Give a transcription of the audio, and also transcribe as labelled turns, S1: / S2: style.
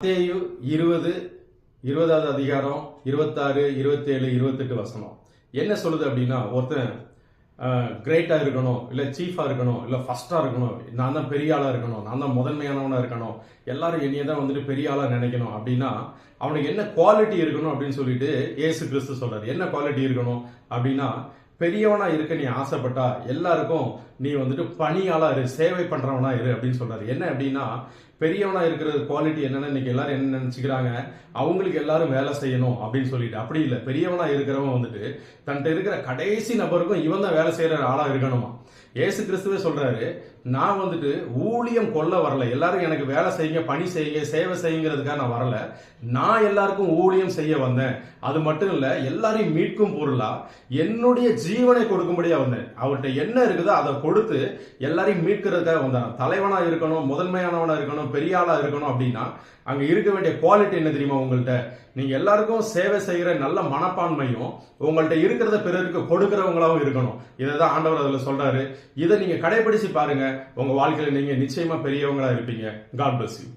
S1: மத்தேயு இருபது இருபதாவது அதிகாரம் இருபத்தாறு இருபத்தேழு இருபத்தெட்டு வசனம். என்ன சொல்லுது அப்படின்னா ஒருத்தன் கிரேட்டாக இருக்கணும் இல்லை சீஃபாக இருக்கணும் இல்லை ஃபஸ்ட்டாக இருக்கணும் நான் தான் பெரிய ஆளாக இருக்கணும் நான் தான் முதன்மையானவனாக இருக்கணும் எல்லாரும் என்னைய தான் வந்துட்டு பெரிய ஆளாக நினைக்கணும் அப்படின்னா அவனுக்கு என்ன குவாலிட்டி இருக்கணும் அப்படின்னு சொல்லிட்டு ஏசு கிறிஸ்து சொல்கிறார் என்ன குவாலிட்டி இருக்கணும் அப்படின்னா பெரியவனா இருக்க நீ ஆசைப்பட்டா எல்லாருக்கும் நீ வந்துட்டு பணியாளா இரு சேவை பண்றவனா இரு அப்படின்னு சொல்றாரு. என்ன அப்படின்னா பெரியவனா இருக்கிற குவாலிட்டி என்னன்னு இன்னைக்கு எல்லாரும் என்ன நினைச்சுக்கிறாங்க? அவங்களுக்கு எல்லாரும் வேலை செய்யணும் அப்படின்னு சொல்லிட்டு. அப்படி இல்லை. பெரியவனா இருக்கிறவன் வந்துட்டு தன்கிட்ட இருக்கிற கடைசி நபருக்கும் இவன் தான் வேலை செய்யற ஆளா இருக்கணுமா? ஏசு கிறிஸ்துவே சொல்றாரு நான் வந்துட்டு ஊழியம் கொல்ல வரல. எல்லாரும் எனக்கு வேலை செய்யுங்க பணி செய்யுங்க சேவை செய்யுங்கிறதுக்காக நான் வரல. நான் எல்லாருக்கும் ஊழியம் செய்ய வந்தேன். அது மட்டும் இல்ல எல்லாரையும் மீட்கும் பொருளா என்னுடைய ஜீவனை கொடுக்கும்படியா வந்தேன். அவர்கிட்ட என்ன இருக்குதோ அதை கொடுத்து எல்லாரையும் மீட்கிறதுக்காக வந்தேன். தலைவனா இருக்கணும் முதன்மையானவனா இருக்கணும் பெரிய ஆளா இருக்கணும் அப்படின்னா அங்க இருக்க வேண்டிய குவாலிட்டி என்ன தெரியுமா உங்கள்கிட்ட நீங்க எல்லாருக்கும் சேவை செய்யற நல்ல மனப்பான்மையும் உங்கள்கிட்ட இருக்கிறத பிறருக்கு கொடுக்கிறவங்களாவும் இருக்கணும். இதை தான் ஆண்டவர் அதுல சொல்றாரு. இதை நீங்க கடைபிடிச்சு பாருங்க. உங்க வாழ்க்கையில நீங்க நிச்சயமா பெரியவங்களா இருப்பீங்க. God bless you